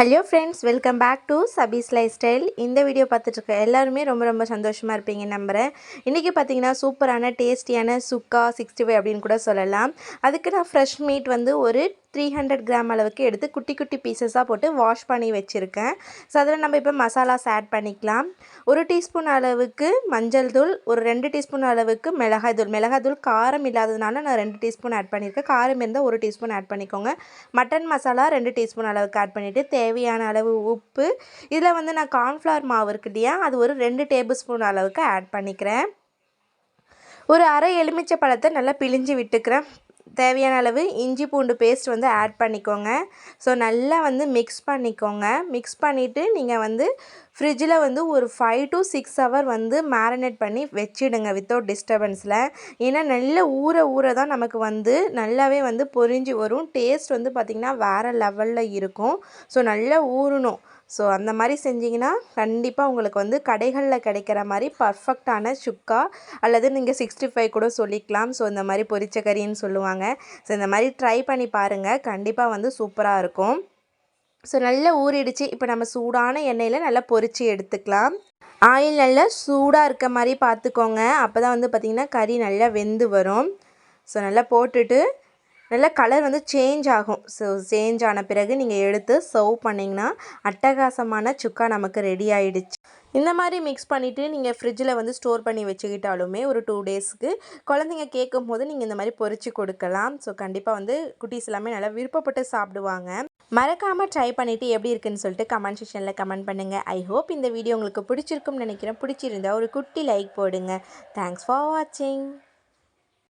Hello friends welcome back to Sabi's life style இந்த video பார்த்துட்ருக்க எல்லாருமே ரொம்ப ரொம்ப சந்தோஷமாக இருப்பீங்க நம்புகிறேன் இன்றைக்கி பார்த்தீங்கன்னா சூப்பரான டேஸ்டியான சுக்கா சிக்ஸ்டி ஃபைவ் அப்படின்னு கூட சொல்லலாம். அதுக்கு நான் ஃப்ரெஷ் மீட் வந்து ஒரு த்ரீ ஹண்ட்ரட் கிராம் அளவுக்கு எடுத்து குட்டி குட்டி பீசஸாக போட்டு வாஷ் பண்ணி வச்சுருக்கேன். ஸோ அதில் நம்ம இப்போ மசாலாஸ் ஆட் பண்ணிக்கலாம். ஒரு டீஸ்பூன் அளவுக்கு மஞ்சள் தூள் ஒரு ரெண்டு டீஸ்பூன் அளவுக்கு மிளகாய் தூள். மிளகாய் தூள் காரம் இல்லாததுனால நான் ரெண்டு டீஸ்பூன் ஆட் பண்ணியிருக்கேன் காரம் இருந்தால் ஒரு டீஸ்பூன் ஆட் பண்ணிக்கோங்க. மட்டன் மசாலா ரெண்டு டீஸ்பூன் அளவுக்கு ஆட் பண்ணிவிட்டு தேவையான அளவு உப்பு. இதில் வந்து நான் கார்ன்ஃப்ளவர் மாவு இருக்கு இல்லையா அது ஒரு ரெண்டு டேபிள் ஸ்பூன் அளவுக்கு ஆட் பண்ணிக்கிறேன். ஒரு அரை எலுமிச்சை பழத்தை நல்லா பிழிஞ்சு விட்டுக்கிறேன். தேவையான அளவு இஞ்சி பூண்டு பேஸ்ட் வந்து ஆட் பண்ணிக்கோங்க. ஸோ நல்லா வந்து மிக்ஸ் பண்ணிக்கோங்க. மிக்ஸ் பண்ணிவிட்டு நீங்கள் வந்து ஃப்ரிட்ஜில் வந்து ஒரு ஃபைவ் டு சிக்ஸ் ஹவர் வந்து மேரினேட் பண்ணி வச்சிடுங்க வித்தவுட் டிஸ்டர்பன்ஸில் ஏன்னா நல்ல ஊற ஊற தான் நமக்கு வந்து நல்லாவே வந்து பொரிஞ்சு வரும். டேஸ்ட் வந்து பார்த்திங்கன்னா வேறு லெவலில் இருக்கும். ஸோ நல்லா ஊறணும். ஸோ அந்த மாதிரி செஞ்சிங்கன்னா கண்டிப்பாக உங்களுக்கு வந்து கடைகளில் கிடைக்கிற மாதிரி பர்ஃபெக்டான சுக்கா அல்லது நீங்கள் சிக்ஸ்டி ஃபைவ் கூட சொல்லிக்கலாம். ஸோ இந்த மாதிரி பொரிச்ச கறின்னு சொல்லுவாங்க. ஸோ இந்த மாதிரி ட்ரை பண்ணி பாருங்கள் கண்டிப்பாக வந்து சூப்பராக இருக்கும். ஸோ நல்லா ஊறிடுச்சு. இப்போ நம்ம சூடான எண்ணெயில் நல்லா பொரித்து எடுத்துக்கலாம். ஆயில் நல்லா சூடாக இருக்க மாதிரி பார்த்துக்கோங்க. அப்போ தான் வந்து பார்த்திங்கன்னா கறி நல்லா வெந்து வரும். ஸோ நல்லா போட்டுட்டு நல்லா கலர் வந்து சேஞ்ச் ஆகும். ஸோ சேஞ்ச் ஆன பிறகு நீங்கள் எடுத்து சர்வ் பண்ணிங்கன்னா அட்டகாசமான சுக்கா நமக்கு ரெடி ஆகிடுச்சு இந்த மாதிரி மிக்ஸ் பண்ணிவிட்டு நீங்கள் ஃப்ரிட்ஜில் வந்து ஸ்டோர் பண்ணி வச்சுக்கிட்டாலுமே ஒரு டூ டேஸ்க்கு குழந்தைங்க கேட்கும் போது நீங்கள் இந்த மாதிரி பொறிச்சு கொடுக்கலாம். ஸோ கண்டிப்பாக வந்து குட்டீஸ் எல்லாமே நல்லா விருப்பப்பட்டு சாப்பிடுவாங்க. மறக்காமல் ட்ரை பண்ணிவிட்டு எப்படி இருக்குன்னு சொல்லிட்டு கமெண்ட் செக்ஷனில் கமெண்ட் பண்ணுங்கள் ஐ ஹோப் இந்த வீடியோ உங்களுக்கு பிடிச்சிருக்கும்னு நினைக்கிறேன். பிடிச்சிருந்தா ஒரு குட்டி லைக் போடுங்க. தேங்க்ஸ் ஃபார் வாட்சிங்